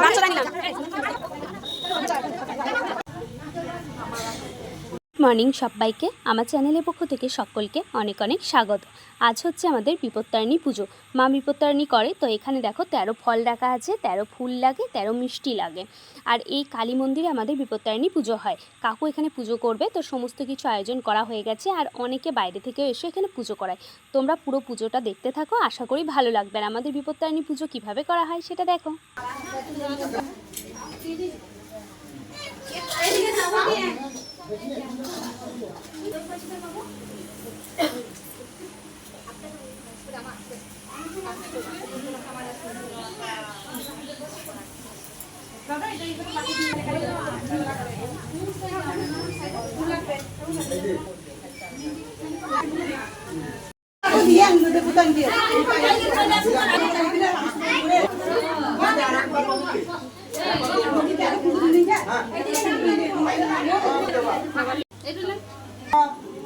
পাঁচশো টাকা নিলাম মর্নিং সবাইকে। আমার চ্যানেলের পক্ষ থেকে সকলকে অনেক অনেক স্বাগত। আজ হচ্ছে আমাদের বিপত্তারিণী পুজো। মা বিপত্তারিণী করে, তো এখানে দেখো তেরো ফল রাখা আছে, তেরো ফুল লাগে, তেরো মিষ্টি লাগে। আর এই কালী মন্দিরে আমাদের বিপত্তারিণী পুজো হয়। কাকু এখানে পুজো করবে, তো সমস্ত কিছু আয়োজন করা হয়ে গেছে আর অনেকে বাইরে থেকেও এসে এখানে পুজো করায়। তোমরা পুরো পুজোটা দেখতে থাকো, আশা করি ভালো লাগবে। আর আমাদের বিপত্তারিণী পুজো কীভাবে করা হয় সেটা দেখো।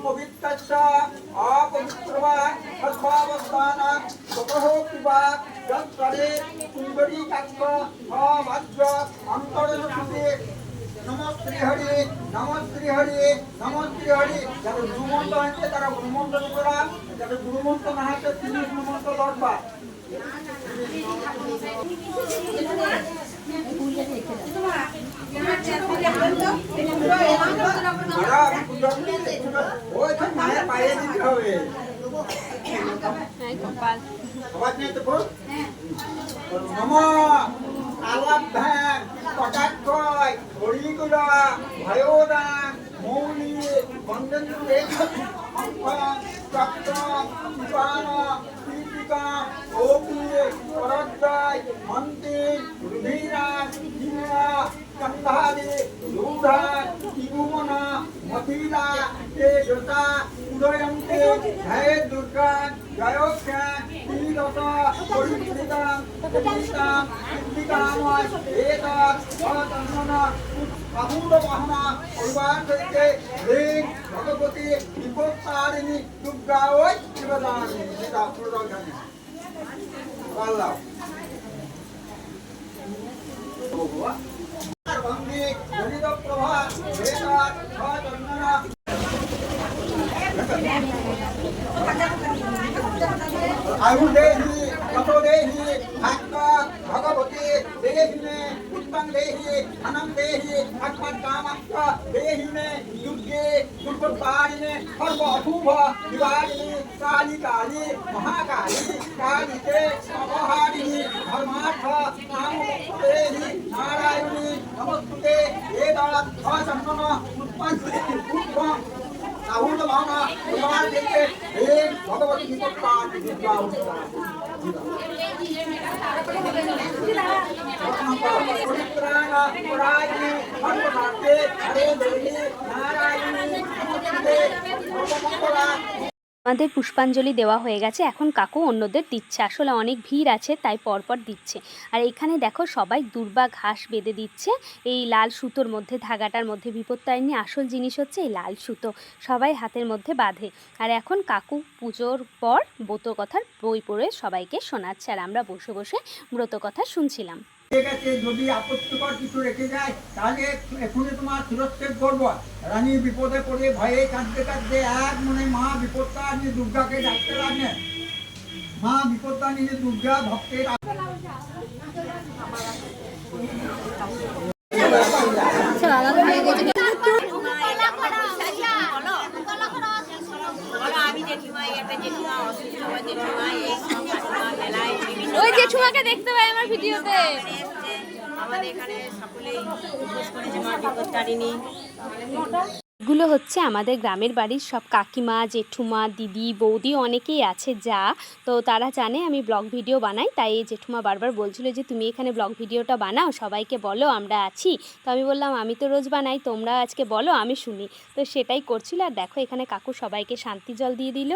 पवित्रस्य आपवित्रवा अस्मावस्थानात् स्वतः कृपा यत् সুন্দরী অন্তরসুতে নম শ্রী হরি নম শ্রী নম শ্রী যারা গুরুমন্ত্র হয়েছে তারা গুরুমন্ত্র করা যারা গুরুমন্ত্র না হয়েছে তিনি গুরুমন্ত্র লড়বা মায়ের পায়ে দিতে হবে। সবার নিয়ে তো বল নম আলাভ্যাং কটাক্ষয় হরিগুলা ভয়োদান মৌলি বন্দেন্দ্রে চক্রম পিপান দীপিকা ওপি পরদ্বয় মন্দির রুধিরা হিমা কন্ধারি রূঢ়ান ইগুমনা মথিলা তে যতা উদয়ন্তে জয় দুর্গা জয়োখ্যান তীরত পরিবৃতাম পরিবৃতাম সিদ্ধিকাময় এতৎ অতন্নন বাহুল মহমা পরিবার থেকে আল্লাহ। আয়ু দেহি যত দেহি ভাগ্য ভগবতী দেহি মে পুষ্পং দেহি ধনম দেহি ভগবত কামাক্ষ দেহি মে দুর্গে দুর্গোৎপারিণে সর্ব অশুভ নিবারিণী কালী কালী মহাকালী, কালীতে অপহারিণী ধর্মার্থ নাম দেহি নারায়ণী, নমস্তুতে এদাত অসম্মন পুষ্পং পুষ্পং রাহুল ভাবনা তোমার দেখে হে ভগবতী বিপত্তান দুর্গা পরিত্রাণ পরায়ণে সর্বনাথে হরে দেবী নারায়ণী আমাদের পুষ্পাঞ্জলি দেওয়া হয়ে গেছে। এখন কাকু অন্যদের দিচ্ছে। আসলে অনেক ভিড় আছে, তাই পরপর দিচ্ছে। আর এখানে দেখো সবাই দুর্বা ঘাস বেঁধে দিচ্ছে। এই লাল সুতোর মধ্যে, ধাগাটার মধ্যে বিপত্তারিণী আসল জিনিস হচ্ছে এই লাল সুতো। সবাই হাতের মধ্যে বাঁধে। আর এখন কাকু পুজোর পর ব্রত কথার বই পড়ে সবাইকে শোনাচ্ছে। আর আমরা বসে বসে ব্রত কথা শুনছিলাম। ঠিক আছে, যদি আপত্তিকর কিছু রেখে যায়, তাহলে এখনই তোমার সুরক্ষেপ করব। রানী বিপদে পড়ে ভয়ে কাঁদতে কাঁদতে এক মনে মা বিপত্তারিণী দুর্গাকে ডাকতে লাগে মা বিপত্তারিণী দুর্গা ভক্তের আমি জেঠিমা একটা জেঠিমা অসুস্থ আমার জেঠিমা এই জেঠিমা মেলায় বিভিন্ন ওই জেঠুমাকে দেখতে পাই আমার ভিডিওতে। এখানে এসছে আমাদের এখানে সকলেই উপোস করেছে মা বিপত্তারিণী। এগুলো হচ্ছে আমাদের গ্রামের বাড়ির সব কাকিমা জেঠুমা দিদি বৌদি অনেকেই আছে যা। তো তারা জানে আমি ব্লগ ভিডিও বানাই তাই এই জেঠুমা বারবার বলছিল যে তুমি এখানে ব্লগ ভিডিওটা বানাও সবাইকে বলো আমরা আছি। তো আমি বললাম আমি তো রোজ বানাই তোমরা আজকে বলো আমি শুনি। তো সেটাই করছিল আর দেখো এখানে কাকু সবাইকে শান্তি জল দিয়ে দিল।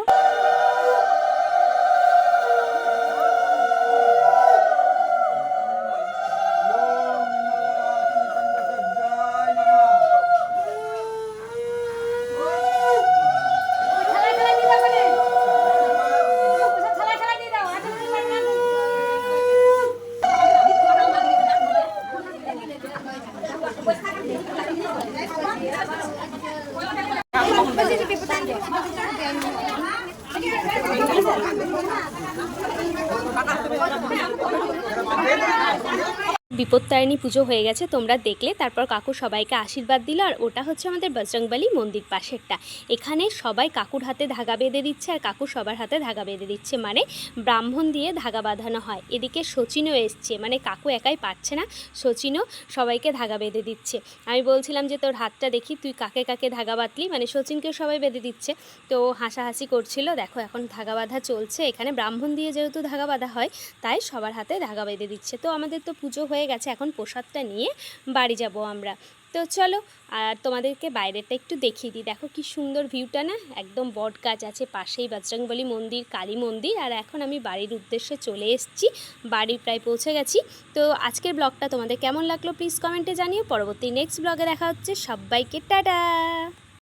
Yeah. বিপত্তারিণী পুজো হয়ে গেছে, তোমরা দেখলে। তারপর কাকু সবাইকে আশীর্বাদ দিল, আর ওটা হচ্ছে আমাদের বজরংবলী মন্দির পাশেরটা। এখানে সবাই কাকুর হাতে ধাগা বেঁধে দিচ্ছে, আর কাকু সবার হাতে ধাগা বেঁধে দিচ্ছে। মানে ব্রাহ্মণ দিয়ে ধাগা বাঁধানো হয়। এদিকে সচিনও এসছে মানে কাকু একাই পারছে না সচিনও সবাইকে ধাগা বেঁধে দিচ্ছে। আমি বলছিলাম যে, তোর হাতটা দেখি, তুই কাকে কাকে ধাগা বাঁধলি? মানে সচিনকে সবাই বেঁধে দিচ্ছে। তো হাসাহাসি করছিল, দেখো, এখন ধাগা বাঁধা চলছে। এখানে ব্রাহ্মণ দিয়ে যেহেতু ধাগা বাঁধা হয়, তাই সবার হাতে ধাগা বেঁধে দিচ্ছে। তো আমাদের তো পুজো হয়ে গেছে, এখন প্রসাদটা নিয়ে বাড়ি যাব আমরা। তো চলো, আর তোমাদেরকে বাইরেটা একটু দেখিয়ে দিই। দেখো কি সুন্দর ভিউটা না? একদম বট গাছ আছে, পাশেই বজরংবলী মন্দির, কালী মন্দির। আর এখন আমি বাড়ির উদ্দেশ্যে চলে এসেছি, বাড়ি প্রায় পৌঁছে গেছি। তো আজকের ব্লগটা তোমাদের কেমন লাগল প্লিজ কমেন্টে জানিও। পরবর্তী নেক্সট ব্লগে দেখা হচ্ছে, সবাইকে টাটা!